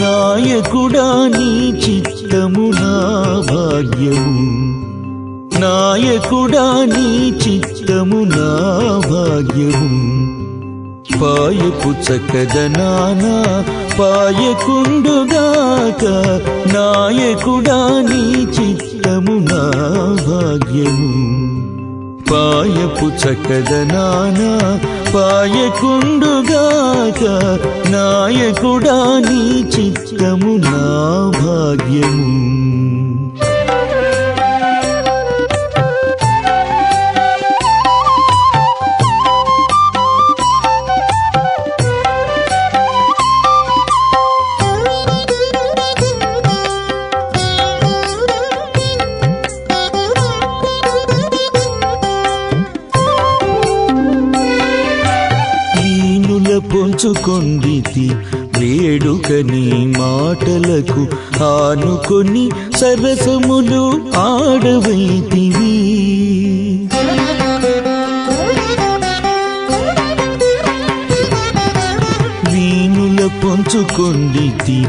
నాయకుడా నీ చిత్తము నా భాగ్యము. నాయకుడా నీ చిత్తము నా భాగ్యము. పాయపు చక్కదనానా పాయకుండుగాక. నాయకుడా నీ చిత్తము నా భాగ్యము. పాయపు చక్కదనాన పాయకుండుగాక. నాయకుడా నీ చిత్తము నా భాగ్యము. పొంచుకొండితి వేడుక నీ మాటలకు ఆనుకొని సరసములు ఆడవైతివి. వీణుల పొంచుకొండితి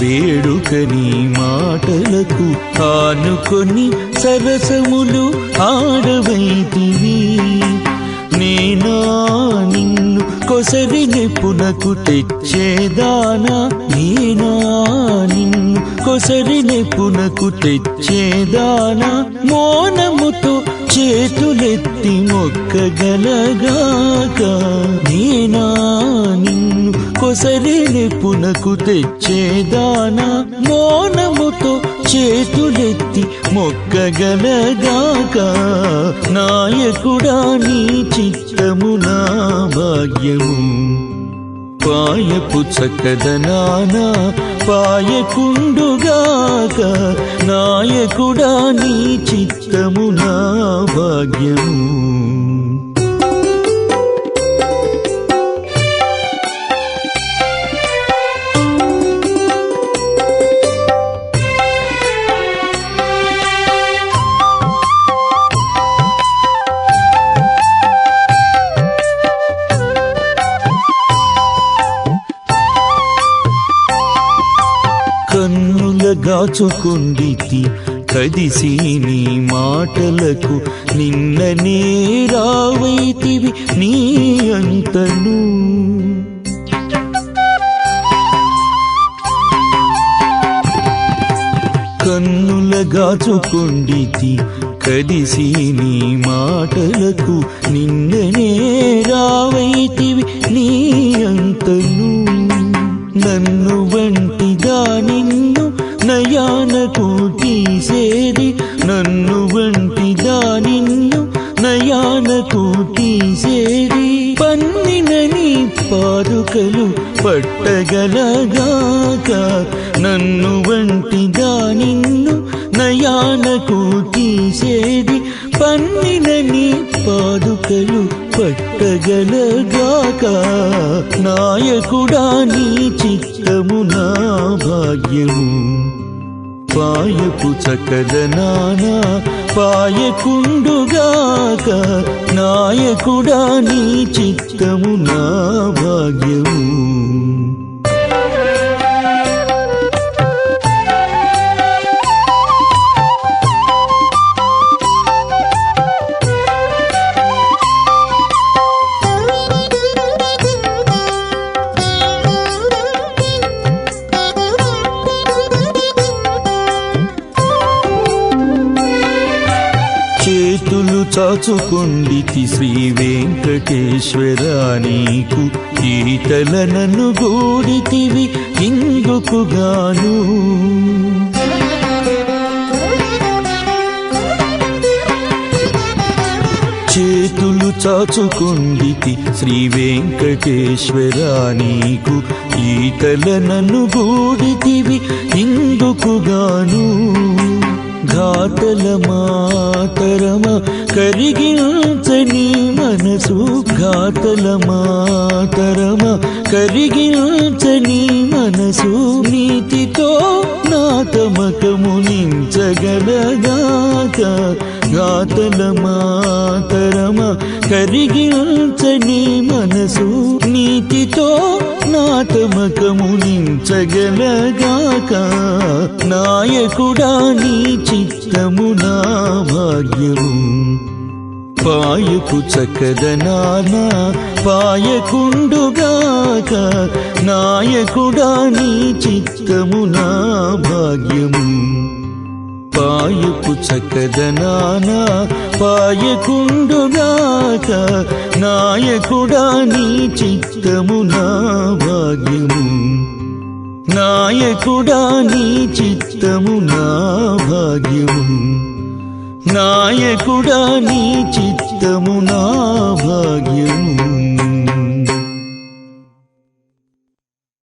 వేడుక నీ మాటలకు ఆనుకొని సరసములు ఆడవైతివి. నేనా నిన్ను నెప్పునకు తెచ్చేదానా? నేనా నిన్ను కొసరి నెప్పునకు తెచ్చేదానా? మోనముతో చేతులెత్తి మొక్కగలగాక. నేనా నిన్ను కొసరి నెప్పునకు తెచ్చేదానా? మోనముతో చేతులెత్తి మొక్కగలగాక. నాయకుడా నీ చిత్తమునా? పాయము. భాగ్యము పాయపు చక్కదనాన పాయకుండుగాక నాయకుడా నీ చిత్తము నా భాగ్యము. కన్నుల గాచుకుండితి కదిసి నీ మాటలకు నిన్ననే రావైతివి నీ అంతను. కన్నుల గాచుకుండితి కదిసి నీ మాటలకు నిన్ననే రావైతివి నీ అంతను. నన్ను వంటిదా నిన్ను నయానకు తీసేది నన్ను వంటిదా నిన్ను నయానకు తీసేది పన్నిన నీ పాదుకలు పట్టగలగాక నన్ను వంటిదా నిన్ను నయానకు తీసేది పన్నిన నీ పాదుకలు పట్టగలగాక నా నాయకుడా నీ చిత్తము నా భాగ్యము. పాయపు చక్కదనాన పాయకుండుగాక. నాయకుడా నీ చిత్తము నా భాగ్యము. చాచుకుండితి శ్రీ వెంకటేశ్వర నీకు ఈతలనను గూడితివి ఇందుకుగాను. చేతులు చాచుకుండితి శ్రీ వెంకటేశ్వర నీకు ఈతలనను గూడితివి ఇందుకుగాను. ఘాతల మాట కరిగించని మనసు ఘాతల మాతరమ కరిగించని మనసు నీతితో నా తమకము నించగలగాక? ఘాతల మాతరమ కరిగించని మనసు నీతితో నా నించగలగాక నాయకుడా నీ చిత్తము నా భాగ్యము. పాయకు చక్కదనాన పాయకుండుగాక. నాయకుడా నీ చిత్తము నా భాగ్యము. పాయకు చక్కదనాన పాయకుండుగాక నాయకుడా నీ చిత్తము నా భాగ్యము. నాయకుడా నీ చిత్తము నా భాగ్యము. నాయకుడా నీ చిత్తము నా భాగ్యము.